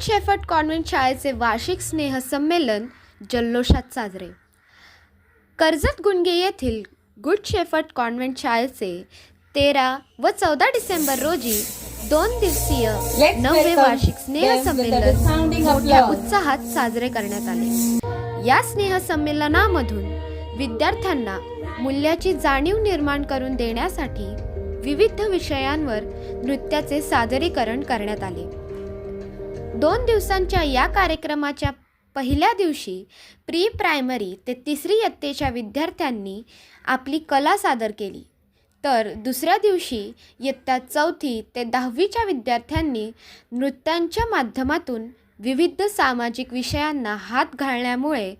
Shepherd convent शाळेचे वार्षिक स्नेहसंमेलन जल्लोषात साजरे. कर्जत गुंडगे येथील गुड शेफर्ड कॉन्व्हेंट शाळेचे तेरा व चौदा डिसेंबर रोजी दोन दिवसीय नववे वार्षिक स्नेहसंमेलन मोठ्या. उत्साहात साजरे करण्यात आले. या स्नेहसंमेलनामधून विद्यार्थ्यांना मूल्याची जाणीव निर्माण करून देण्यासाठी विविध विषयांवर नृत्याचे सादरीकरण करण्यात आले. दोन दिवसांच्या या कार्यक्रमाच्या पहिल्या दिवशी प्री प्रायमरी ते तिसरी इयत्तेच्या विद्यार्थ्यांनी आपली कला सादर केली. तर दुसऱ्या दिवशी इयत्ता चौथी ते दहावीच्या विद्यार्थ्यांनी नृत्यांच्या माध्यमातून विविध सामाजिक विषयांना हात घालण्यामुळे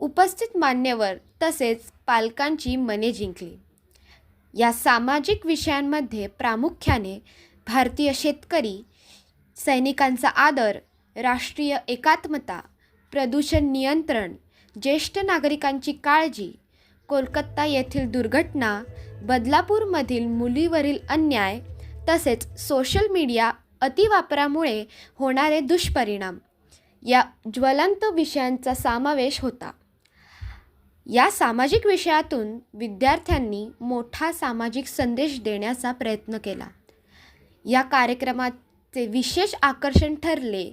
उपस्थित मान्यवर तसेच पालकांची मने जिंकली. या सामाजिक विषयांमध्ये प्रामुख्याने भारतीय शेतकरी सैनिकांचा आदर राष्ट्रीय एकात्मता प्रदूषण नियंत्रण ज्येष्ठ नागरिकांची काळजी कोलकाता येथील दुर्घटना बदलापूरमधील मुलीवरील अन्याय तसेच सोशल मीडिया अतिवापरामुळे होणारे दुष्परिणाम. या ज्वलंत विषयांचा समावेश होता. या सामाजिक विषयातून विद्यार्थ्यांनी मोठा सामाजिक संदेश देण्याचा प्रयत्न केला. या कार्यक्रमात चे विशेष आकर्षण ठरले.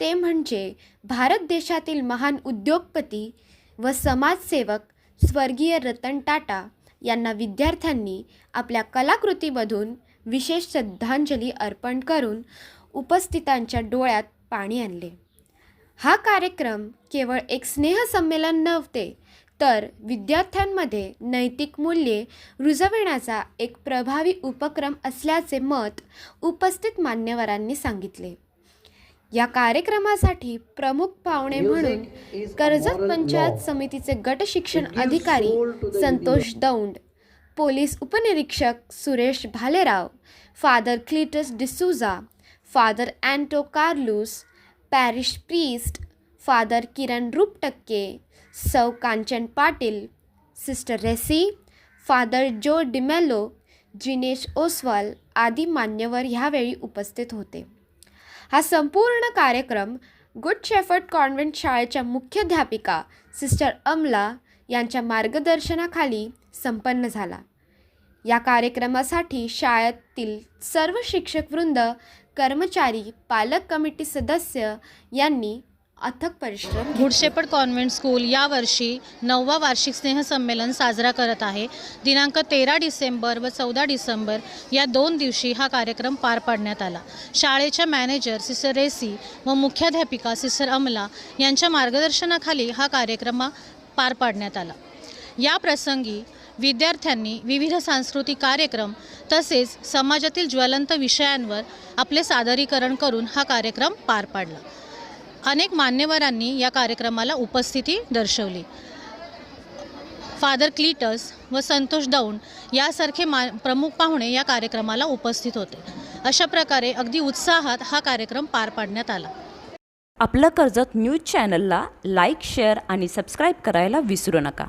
ते म्हणजे भारत देशातील महान उद्योगपती व समाजसेवक स्वर्गीय रतन टाटा यांना विद्यार्थ्यांनी आपल्या कलाकृतीमधून विशेष श्रद्धांजली अर्पण करून उपस्थितांच्या डोळ्यात पाणी आणले. हा कार्यक्रम केवळ एक स्नेहसंमेलन नव्हते तर विद्यार्थ्यांमध्ये नैतिक मूल्ये रुजविण्याचा एक प्रभावी उपक्रम असल्याचे मत उपस्थित मान्यवरांनी सांगितले. या कार्यक्रमासाठी प्रमुख पाहुणे म्हणून कर्जत पंचायत समितीचे गट शिक्षण अधिकारी संतोष दौंड पोलीस उपनिरीक्षक Suresh Bhalerao father Cletus D'Souza father Anto Carlos parish priest father Kiran Rupatakke सौ Kanchan Patil sister Resi father Joe D'Mello Jinesh Oswal आदी मान्यवर ह्यावेळी उपस्थित होते. हा संपूर्ण कार्यक्रम गुड शेफर्ड कॉन्व्हेंट शाळेच्या मुख्याध्यापिका सिस्टर अमला यांच्या मार्गदर्शनाखाली संपन्न झाला. या कार्यक्रमासाठी शाळेतील सर्व शिक्षकवृंद कर्मचारी पालक कमिटी सदस्य यांनी अथक परिश्रम घेतले. गुडशेपड कॉन्व्हेंट स्कूल यावर्षी नववा वार्षिक स्नेहसंमेलन साजरा करत आहे. दिनांक तेरा डिसेंबर व चौदा डिसेंबर या दोन दिवशी हा कार्यक्रम पार पाडण्यात आला. शाळेच्या मॅनेजर सिस्टर रेसी व मुख्याध्यापिका सिस्टर अमला यांच्या मार्गदर्शनाखाली हा कार्यक्रम पार पाडण्यात आला. या प्रसंगी विद्यार्थ्यांनी विविध सांस्कृतिक कार्यक्रम तसेच समाजातील ज्वलंत विषयांवर आपले सादरीकरण करून हा कार्यक्रम पार पाडला. अनेक मान्यवरांनी या कार्यक्रमाला उपस्थिती दर्शवली. फादर क्लिटस व संतोष दौंड यासारखे मा प्रमुख पाहुणे या कार्यक्रमाला उपस्थित होते. अशा प्रकारे अगदी उत्साहात हा कार्यक्रम पार पाडण्यात आला. आपलं कर्जत न्यूज चॅनलला लाईक शेअर आणि सबस्क्राईब करायला विसरू नका.